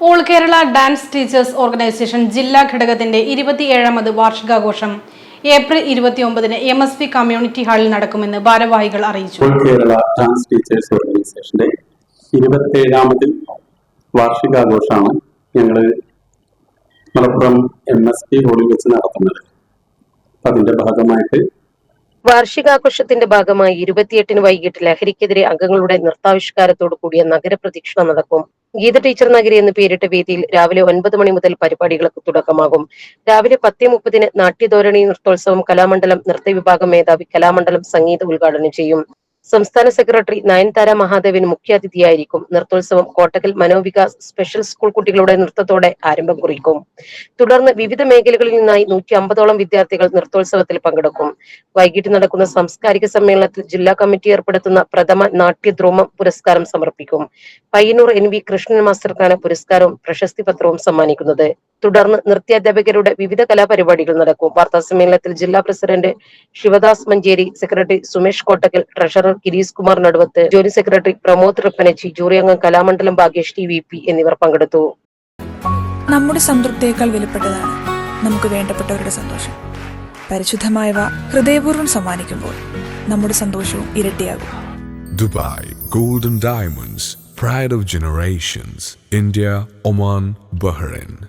All Kerala dance teachers organisation ജില്ലാ ഘടകത്തിന്റെ ഇരുപത്തിയേഴാമത് വാർഷികാഘോഷം ഏപ്രിൽ ഇരുപത്തിയൊമ്പതിന് എം എസ് പി കമ്മ്യൂണിറ്റി ഹാളിൽ നടക്കുമെന്ന് ഭാരവാഹികൾ അറിയിച്ചു. ഓൾ കേരള ഡാൻസ് ടീച്ചേഴ്സ് ഓർഗനൈസേഷന്റെ ഇരുപത്തിയേഴാമത് വാർഷികാഘോഷമാണ് ഞങ്ങൾ മലപ്പുറം എം എസ് പി ഹോളിൽ വെച്ച് നടത്തുന്നത്. അതിന്റെ ഭാഗമായിട്ട് വാർഷികാഘോഷത്തിന്റെ ഭാഗമായി ഇരുപത്തിയെട്ടിന് വൈകിട്ട് ലഹരിക്കെതിരെ അംഗങ്ങളുടെ നൃത്താവിഷ്കാരത്തോടു കൂടിയ നഗരപ്രദക്ഷിണം നടക്കും. ഗീത ടീച്ചർ നഗരി എന്ന് പേരിട്ട വേദിയിൽ രാവിലെ ഒൻപത് മണി മുതൽ പരിപാടികൾക്ക് തുടക്കമാകും. രാവിലെ പത്തേ മുപ്പതിന് നാട്യധോരണി നൃത്തോത്സവം കലാമണ്ഡലം നൃത്ത വിഭാഗം മേധാവി കലാമണ്ഡലം സംഗീത ഉദ്ഘാടനം ചെയ്യും. സംസ്ഥാന സെക്രട്ടറി നയൻതാര മഹാദേവൻ മുഖ്യാതിഥിയായിരിക്കും. നൃത്തോത്സവം കോട്ടക്കൽ മനോവികാസ് സ്പെഷ്യൽ സ്കൂൾ കുട്ടികളുടെ നൃത്തത്തോടെ ആരംഭം കുറിക്കും. തുടർന്ന് വിവിധ മേഖലകളിൽ നിന്നായി നൂറ്റി അമ്പതോളം വിദ്യാർത്ഥികൾ നൃത്തോത്സവത്തിൽ പങ്കെടുക്കും. വൈകിട്ട് നടക്കുന്ന സാംസ്കാരിക സമ്മേളനത്തിൽ ജില്ലാ കമ്മിറ്റി ഏർപ്പെടുത്തുന്ന പ്രഥമ നാട്യദ്രോമം പുരസ്കാരം സമർപ്പിക്കും. പയ്യന്നൂർ എൻ വി കൃഷ്ണൻ മാസ്റ്റർക്കാണ് പുരസ്കാരവും പ്രശസ്തി പത്രവും സമ്മാനിക്കുന്നത്. തുടർന്ന് നൃത്യാധ്യാപകരുടെ വിവിധ കലാപരിപാടികൾ നടക്കും. വാർത്താ സമ്മേളനത്തിൽ ജില്ലാ president Sivadas Manjeri secretary Sumesh Kottakkal treasurer Girish Kumar Naduvath joint secretary Pramod Rippanachi jury അംഗം Kalamandalam Bhagyesh T V P എന്നിവർ പങ്കെടുത്തു. നമ്മുടെ സംതൃപ്തിയേക്കാൾ വിലപ്പെട്ടതാണ് നമുക്ക് വേണ്ടപ്പെട്ടവരുടെ സന്തോഷം. പരിശുദ്ധമായവ ഹൃദയപൂർവം സമ്മാനിക്കുമ്പോൾ നമ്മുടെ സന്തോഷവും ഇരട്ടിയാകും. Dubai golden diamonds pride of generations India Oman Bahrain.